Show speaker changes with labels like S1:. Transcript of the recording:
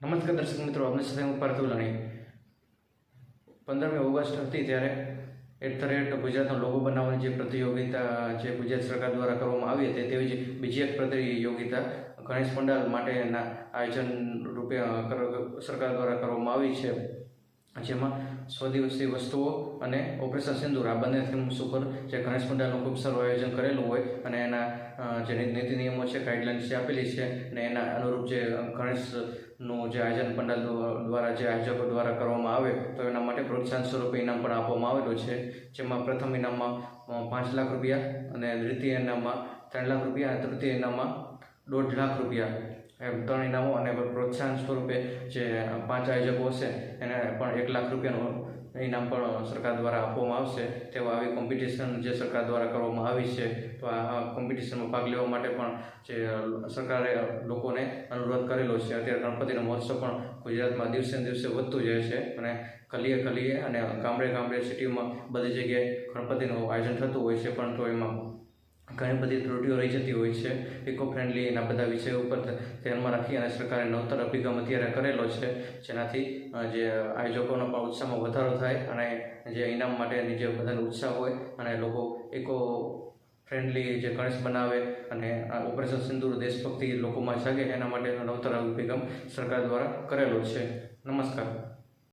S1: નમસ્કાર દર્શક મિત્રો, આપની સાથે હું પાર્થિવ લાણી. પંદરમી ઓગસ્ટ હતી ત્યારે એટ ધ રેટ ગુજરાતનો લોગો બનાવવાની જે પ્રતિયોગિતા, જે ગુજરાત સરકાર દ્વારા કરવામાં આવી હતી, તેવી જ બીજી એક પ્રતિયોગિતા ગણેશ પંડાલ માટેના આયોજન રૂપે સરકાર દ્વારા કરવામાં આવી છે. જેમાં સ્વદેશી વસ્તુઓ અને ઓપરેશન સિંદુર આ બંને થીમ્સ ઉપર જે ગણેશ પંડાલનું ખૂબ સારું આયોજન કરેલું હોય અને એના જે નીતિ નિયમો છે ગાઈડલાઇન્સ જે આપેલી છે અને એના અનુરૂપ જે ગણેશનું જે આયોજન પંડાલ દ્વારા જે આયોજકો દ્વારા કરવામાં આવે, તો એના માટે પ્રોત્સાહન સ્વરૂપે ઇનામ પણ આપવામાં આવેલું છે. જેમાં પ્રથમ ઇનામમાં પાંચ લાખ રૂપિયા અને દ્વિતીય ઇનામમાં ત્રણ લાખ રૂપિયા અને તૃતીય ઇનામમાં દોઢ લાખ રૂપિયા. એમ ત્રણ ઇનામો અને પ્રોત્સાહન સ્વરૂપે જે પાંચ આયોજકો હશે, એને પણ એક લાખ રૂપિયાનું ઇનામ પણ સરકાર દ્વારા આપવામાં આવશે. તેવા આવી કોમ્પિટિશન જે સરકાર દ્વારા કરવામાં આવી છે, તો આ કોમ્પિટિશનમાં ભાગ લેવા માટે પણ જે સરકારે લોકોને અનુરોધ કરેલો છે. અત્યારે ગણપતિનો મહોત્સવ પણ ગુજરાતમાં દિવસે ને દિવસે વધતું જાય છે અને કલીએ કલીએ અને ગામડે ગામડે સિટીમાં બધી જગ્યાએ ગણપતિનું આયોજન થતું હોય છે પણ તો એમાં ઘણી બધી ત્રુટીઓ રહી જતી હોય છે. ઇકો ફ્રેન્ડલી એના બધા વિષયો ઉપર ધ્યાનમાં રાખી અને સરકારે નવતર અભિગમ અત્યારે કરેલો છે. જેનાથી જે આયોજકોનો પણ ઉત્સાહમાં વધારો થાય અને જે ઇનામ માટેની જે બધાનો ઉત્સાહ હોય અને લોકો ઇકો ફ્રેન્ડલી જે ગણેશ બનાવે અને ઓપરેશન સિંદૂર દેશભક્તિ લોકોમાં જાગે એના માટેનો નવતર અભિગમ સરકાર દ્વારા કરેલો છે. નમસ્કાર.